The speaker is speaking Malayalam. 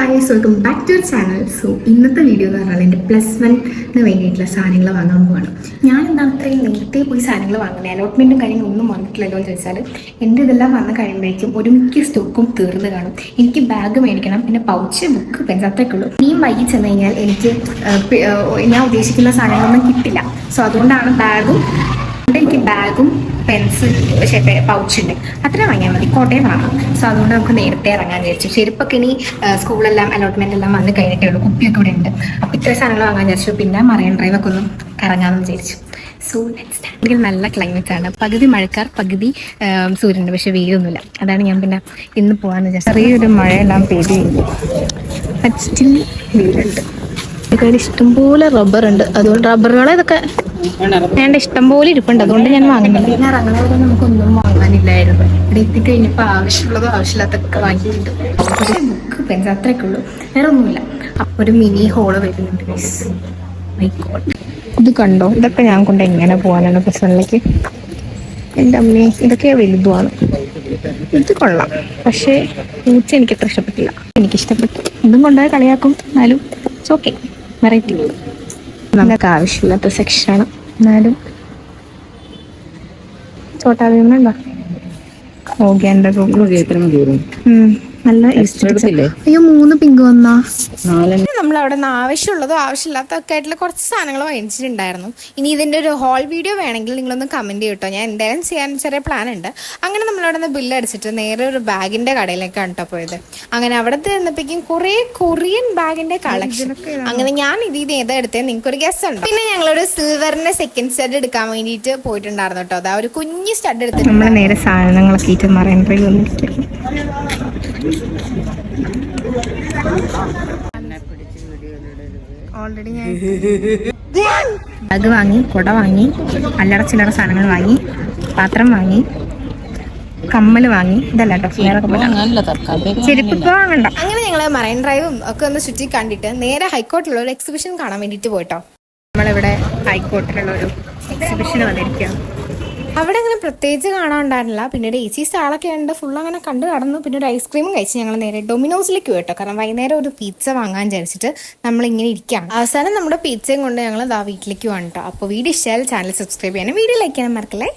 Guys welcome back to channel so ഇന്നത്തെ വീഡിയോ എന്ന് പറഞ്ഞാൽ എന്റെ പ്ലസ് വണ്ണിന് വേണ്ടിയിട്ടുള്ള സാധനങ്ങൾ വാങ്ങാൻ പോവാണ്. ഞാൻ എന്താ അത്രയും നേരത്തെ പോയി സാധനങ്ങൾ വാങ്ങുന്നത് അലോട്ട്മെന്റും കാര്യങ്ങളും ഒന്നും വന്നിട്ടില്ലല്ലോ എന്ന് ചോദിച്ചാൽ എന്റെ ഇതെല്ലാം വന്ന് കഴിയുമ്പോഴേക്കും ഒരു മിക്ക സ്റ്റോക്കും തീർന്നു കാണും. എനിക്ക് ബാഗ് മേടിക്കണം പിന്നെ പൗച്ച് ബുക്ക് പെൻസ് അത്രയൊക്കെ ഉള്ളൂ. ഇനിയും വൈകി ചെന്ന് കഴിഞ്ഞാൽ എനിക്ക് ഞാൻ ഉദ്ദേശിക്കുന്ന സാധനങ്ങളൊന്നും കിട്ടില്ല. സോ അതുകൊണ്ടാണ് ബാഗും അതുകൊണ്ട് എനിക്ക് ബാഗും പെൻസിൽ പക്ഷേ പൗച്ചുണ്ട് അത്ര വാങ്ങിയാൽ മതി. കോട്ടയം വാങ്ങാം. സോ അതുകൊണ്ട് നമുക്ക് നേരത്തെ ഇറങ്ങാൻ വിചാരിച്ചു. ചെരുപ്പൊക്കെ ഇനി സ്കൂളെല്ലാം അലോട്ട്മെന്റ് എല്ലാം വന്ന് കഴിഞ്ഞിട്ടേ ഉള്ളൂ. കുപ്പിയൊക്കെ ഇവിടെ ഉണ്ട്. അപ്പം ഇത്ര സാധനങ്ങൾ വാങ്ങാൻ വിചാരിച്ചു. പിന്നെ മറൈൻ ഡ്രൈവൊക്കെ ഒന്നും കറങ്ങാമെന്ന് വിചാരിച്ചു. സോ നെക്സ്റ്റ് നല്ല ക്ലൈമറ്റ് ആണ്. പകുതി മഴക്കാർ പകുതി സൂര്യന്റെ പക്ഷേ വെയിലൊന്നുമില്ല. അതാണ് ഞാൻ പിന്നെ ഇന്ന് പോകാന്ന് വിചാരിച്ചു ചെറിയൊരു മഴയെല്ലാം പെയ്ത്. സ്റ്റിൽ വെയിലുണ്ട്. ഇവിടെ ഇഷ്ടംപോലെ റബ്ബർ ഉണ്ട്. അതുകൊണ്ട് റബ്ബറുകളെ ഇതൊക്കെ വേണ്ട ഇഷ്ടംപോലെ ഇരിപ്പുണ്ട്. അതുകൊണ്ട് ഞാൻ വാങ്ങുന്നില്ല. നമുക്കൊന്നും വാങ്ങാനില്ലായിരുന്നു. ഇവിടെ എത്തിക്കഴിഞ്ഞപ്പോൾ ആവശ്യമുള്ളതോ ആവശ്യമില്ലാത്തൊക്കെ വാങ്ങിയിട്ടുണ്ട്. ബുക്ക് പെൻസ് അത്രയൊക്കെ ഉള്ളൂ. വേറെ ഒന്നുമില്ല. ഒരു മിനി ഹോൾ വരുന്നുണ്ട് ഇത് കണ്ടോ? ഇതൊക്കെ ഞാൻ കൊണ്ട് എങ്ങനെ പോകാനാണ് പ്രശ്നങ്ങളിലേക്ക് എന്റെ അമ്മയെ ഇതൊക്കെ വലുതുമാണ്. ഇത് കൊള്ളാം. പക്ഷേ പൂച്ച എനിക്ക് അത്ര ഇഷ്ടപ്പെട്ടില്ല. എനിക്കിഷ്ടപ്പെട്ടു. ഇതും കൊണ്ടുപോയി കളിയാക്കും. എന്നാലും ഇറ്റ്സ് ഓക്കെ വെറൈറ്റി നമുക്ക് ആവശ്യമില്ലാത്ത സെക്ഷനാണ് എന്നാലും ചോട്ടാ ഭീമനുണ്ടോ ഓക്കെ എന്റെ നല്ല. അയ്യോ മൂന്ന് പിങ്ക് വന്നാ. നമ്മൾ അവിടെ നിന്ന് ആവശ്യമുള്ളതോ ആവശ്യമില്ലാത്തതൊക്കെ ആയിട്ടുള്ള കുറച്ച് സാധനങ്ങൾ വാങ്ങിച്ചിട്ടുണ്ടായിരുന്നു. ഇനി ഇതിന്റെ ഒരു ഹോൾ വീഡിയോ വേണമെങ്കിൽ നിങ്ങളൊന്ന് കമന്റ് ചെയ്യട്ടോ ഞാൻ എന്തായാലും ചെയ്യാൻ ചെറിയ പ്ലാൻ ഉണ്ട്. അങ്ങനെ നമ്മൾ അവിടെ നിന്ന് ബില്ല് അടിച്ചിട്ട് നേരെ ഒരു ബാഗിന്റെ കടയിലേക്കാണ് കേട്ടോ പോയത്. അങ്ങനെ അവിടെ ചെന്നപ്പോഴേക്കും കുറേ കൊറിയൻ ബാഗിന്റെ കളക്ഷൻ അങ്ങനെ ഞാൻ ഇതിൽ ഇത് ഏതാ എടുത്തത് നിങ്ങൾക്ക് ഒരു ഗസ് ഉണ്ട്? പിന്നെ ഞങ്ങളൊരു സിൽവറിന്റെ സെക്കൻഡ് സ്റ്റഡ് എടുക്കാൻ വേണ്ടിയിട്ട് പോയിട്ടുണ്ടായിരുന്നു കേട്ടോ അതാ ഒരു കുഞ്ഞു സ്റ്റഡ് എടുത്തിട്ട് നമ്മൾ നേരെ സാധനങ്ങളൊക്കെ മറൈൻ ഡ്രൈവ് വന്നിരിക്കും ഓൾറെഡി ഞാൻ ബാഗ് വാങ്ങി കുട വാങ്ങി അല്ലറ ചില്ലറ സാധനങ്ങൾ വാങ്ങി പാത്രം വാങ്ങി കമ്മൽ വാങ്ങി ഇതല്ല കേട്ടോ ചെരുപ്പ് വാങ്ങണ്ട. അങ്ങനെ ഞങ്ങൾ മറൈൻ ഡ്രൈവും ഒക്കെ ഒന്ന് ചുറ്റി കണ്ടിട്ട് നേരെ ഹൈക്കോർട്ടിലുള്ള ഒരു എക്സിബിഷൻ കാണാൻ വേണ്ടിട്ട് പോയിട്ടോ. നമ്മളിവിടെ ഹൈക്കോർട്ടിലുള്ള ഒരു എക്സിബിഷൻ വന്നിരിക്കുകയാണ്. അവിടെ അങ്ങനെ പ്രത്യേകിച്ച് കാണാനുണ്ടായിരുന്നില്ല. പിന്നെ ഒരു എ സി സ്റ്റാളൊക്കെ ഉണ്ട് ഫുൾ അങ്ങനെ കണ്ടു കടന്നു പിന്നെ ഒരു ഐസ്ക്രീമും കഴിച്ച് ഞങ്ങൾ നേരെ ഡൊമിനോസിലേക്ക് പോയിട്ടോ കാരണം വൈകുന്നേരം ഒരു പിസ്സ വാങ്ങാൻ വിചാരിച്ചിട്ട് നമ്മൾ ഇങ്ങനെ ഇരിക്കാം അവസാനം നമ്മുടെ പിസ്സയും കൊണ്ട് ഞങ്ങൾ ദാ വീട്ടിലേക്ക് വേണം കേട്ടോ. അപ്പോൾ വീഡിയോ ഇഷ്ടമായാലും ചാനൽ സബ്സ്ക്രൈബ് ചെയ്യാനും വീഡിയോ ലൈക്ക് ചെയ്യാനും മറക്കല്ലേ?